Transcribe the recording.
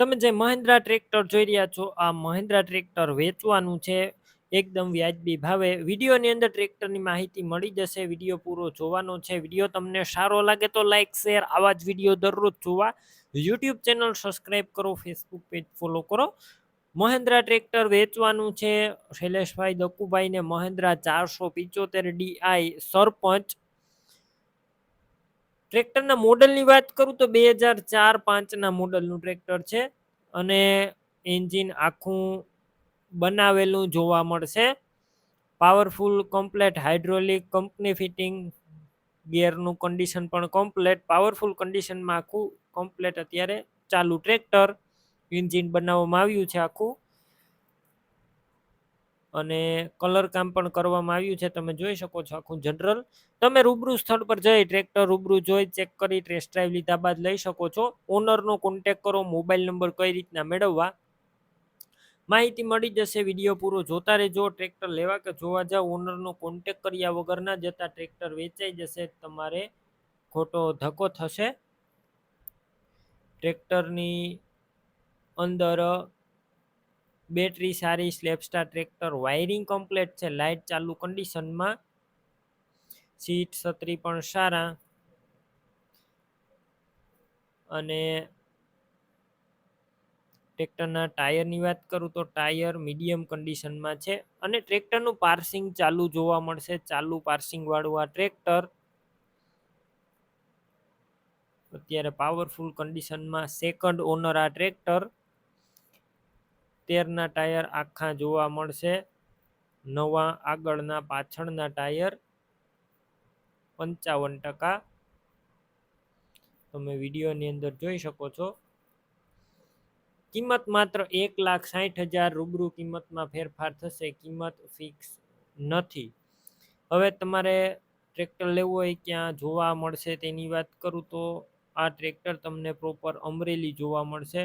તમે જે મહિન્દ્રા ટ્રેક્ટર જોઈ રહ્યા છો, આ મહિન્દ્રા ટ્રેક્ટર વેચવાનું છે. એકદમ વ્યાજબી ભાવે. વિડીયોની અંદર ટ્રેક્ટરની માહિતી મળી જશે. વીડિયો પૂરો જોવાનો છે. વીડિયો તમને સારો લાગે તો લાઇક શેર, આવા જ વીડિયો દરરોજ જોવા. યુટ્યુબ ચેનલ સબસ્ક્રાઈબ કરો, ફેસબુક પેજ ફોલો કરો. મહિન્દ્રા ટ્રેક્ટર વેચવાનું છે. શૈલેષભાઈ દકુભાઈને મહિન્દ્રા ચારસો પિચોતેર ડીઆઈ સરપંચ ટ્રેક્ટરના મોડલની વાત કરું તો બે હજાર ચાર પાંચના મોડલનું ટ્રેક્ટર છે અને એન્જિન આખું બનાવેલું જોવા મળશે. Powerful, complete hydraulic, company fitting, ગિયરનું condition પણ કમ્પ્લેટ. પાવરફુલ કન્ડિશનમાં આખું કમ્પ્લેટ અત્યારે ચાલુ ટ્રેક્ટર. એન્જિન બનાવવામાં આવ્યું છે આખું. અને કલર કામ પણ કરવામાં આવ્યું છે. તમે જોઈ શકો છો આખું જનરલ. તમે રૂબરૂ સ્થળ પર જઈ ટ્રેક્ટર રૂબરૂ જોઈ, ચેક કરી, ટેસ્ટ ડ્રાઈવ લીધા બાદ લઈ શકો છો. ઓનરનો કોન્ટેક કરો, મોબાઈલ નંબર કઈ રીતના મેળવવા. માહિતી મળી જશે, વીડિયો પૂરો જોતા રહેજો. ટ્રેક્ટર લેવા કે જોવા જાવ ઓનરનો કોન્ટેક કર્યા વગર ના જતા ટ્રેક્ટર વેચાઈ જશે. તમારે ખોટો ધક્કો થશે. ટ્રેક્ટરની અંદર બેટરી સારી, સ્લેપસ્ટાર ટ્રેક્ટર, વાયરિંગ કમ્પ્લેટ છે લાઇટ ચાલુ કન્ડિશનમાં સીટ છત્રી પણ સારા. અને ટ્રેક્ટરના ટાયરની વાત કરું તો ટાયર મીડિયમ કન્ડિશનમાં છે અને ટ્રેક્ટરનું પાર્સિંગ ચાલુ જોવા મળશે. ચાલુ પાર્સિંગ વાળું આ ટ્રેક્ટર અત્યારે પાવરફુલ કન્ડિશનમાં સેકન્ડ ઓનર આ ટ્રેક્ટર. તેરના ટાયર આખા જોવા મળશે. નવા આગળના પાછળના ટાયર પંચાવન ટકા. તમે વિડીયોની અંદર જોઈ શકો છો. કિંમત માત્ર એક લાખ સાઠ હજાર રૂબરૂ કિંમતમાં ફેરફાર થશે. કિંમત ફિક્સ નથી. હવે તમારે ટ્રેક્ટર લેવું હોય ક્યાં જોવા મળશે તેની વાત કરું તો આ ટ્રેક્ટર તમને પ્રોપર અમરેલી જોવા મળશે.